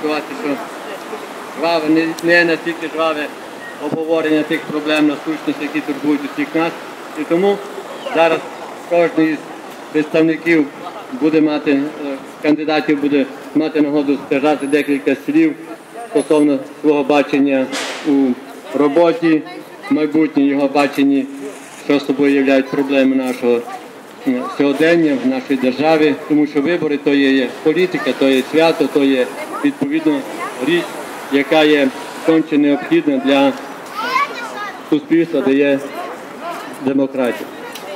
спілкуватися, що жваве, не, настільки жваве обговорення тих проблем насущностей, які турбують усіх нас. І тому зараз кожен із представників буде мати, е, кандидатів буде мати нагоду сказати декілька слів стосовно свого бачення у роботі, майбутнє його баченні, що собою являють проблеми нашого сьогодення в нашій державі, тому що вибори то є, політика, то є свято, то є відповідно річ, яка є конче необхідна для суспільства, де є демократія.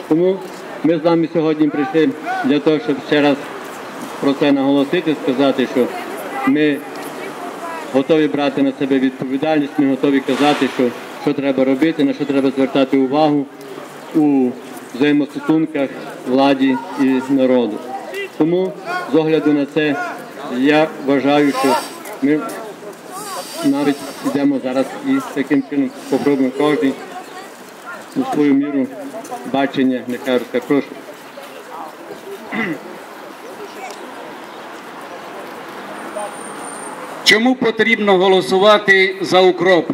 Тому ми з вами сьогодні прийшли для того, щоб ще раз про це наголосити, сказати, що ми готові брати на себе відповідальність, ми готові казати, що, що треба робити, на що треба звертати увагу у взаємостосунках владі і народу. Тому з огляду на це я вважаю, що ми навіть йдемо зараз і таким чином попробуємо кожен у свою міру бачення, нехай розкаже. Прошу. Чому потрібно голосувати за укроп?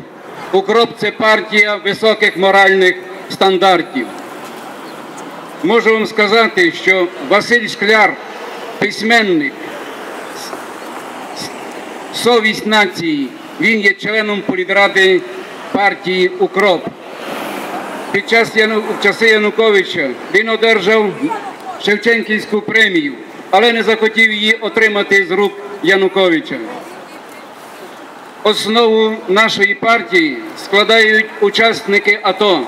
Укроп це партія високих моральних стандартів. Можу вам сказати, що Василь Шкляр, письменник, совість нації, він є членом політради партії Укроп. Під час часи Януковича він одержав Шевченківську премію, але не захотів її отримати з рук Януковича. Основу нашої партії складають учасники АТО,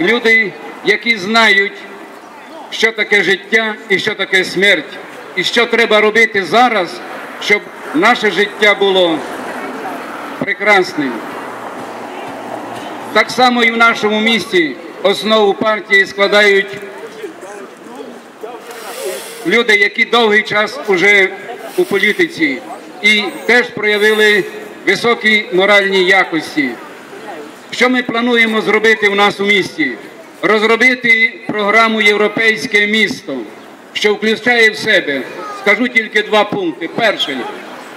люди, які знають, що таке життя і що таке смерть, і що треба робити зараз, щоб наше життя було прекрасним. Так само і в нашому місті основу партії складають люди, які довгий час уже у політиці і теж проявили високі моральні якості. Що ми плануємо зробити в нас у місті? Розробити програму Європейське місто, що включає в себе, скажу тільки два пункти. Перший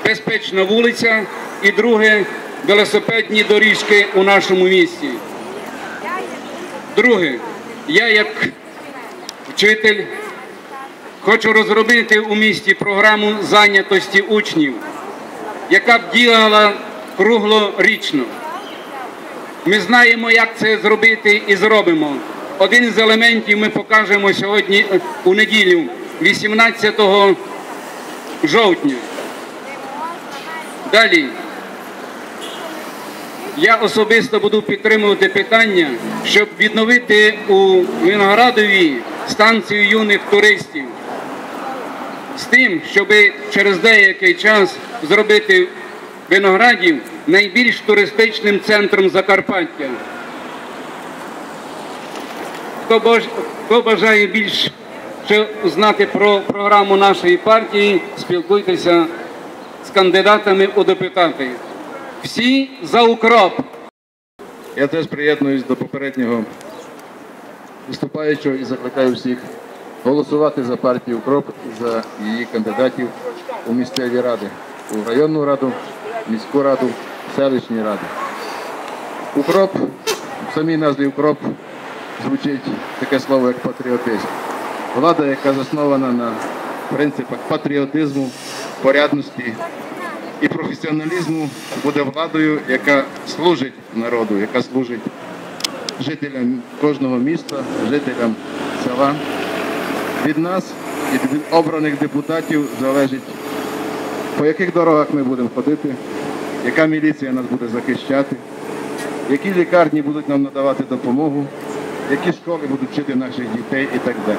безпечна вулиця, і друге велосипедні доріжки у нашому місті. Друге, я як вчитель хочу розробити у місті програму зайнятості учнів, яка б діяла круглорічно. Ми знаємо, як це зробити і зробимо. Один з елементів ми покажемо сьогодні е, у неділю, 18 жовтня. Далі. Я особисто буду підтримувати питання, щоб відновити у Виноградові станцію юних туристів з тим, щоб через деякий час зробити Виноградів найбільш туристичним центром Закарпаття. Хто, баж... Хто бажає більш знати про програму нашої партії, спілкуйтеся з кандидатами у депутати. Всі за укроп. Я теж приєднуюсь до попереднього виступаючого і закликаю всіх голосувати за партію УКРОП, за її кандидатів у місцеві ради, у районну раду, міську раду, селищні ради. Укроп, в самій назві укроп звучить таке слово, як патріотизм. Влада, яка заснована на принципах патріотизму, порядності і професіоналізму, буде владою, яка служить народу, яка служить жителям кожного міста, жителям села. Від нас і від обраних депутатів залежить, по яких дорогах ми будемо ходити, яка міліція нас буде захищати, які лікарні будуть нам надавати допомогу, які школи будуть вчити наших дітей і так далі.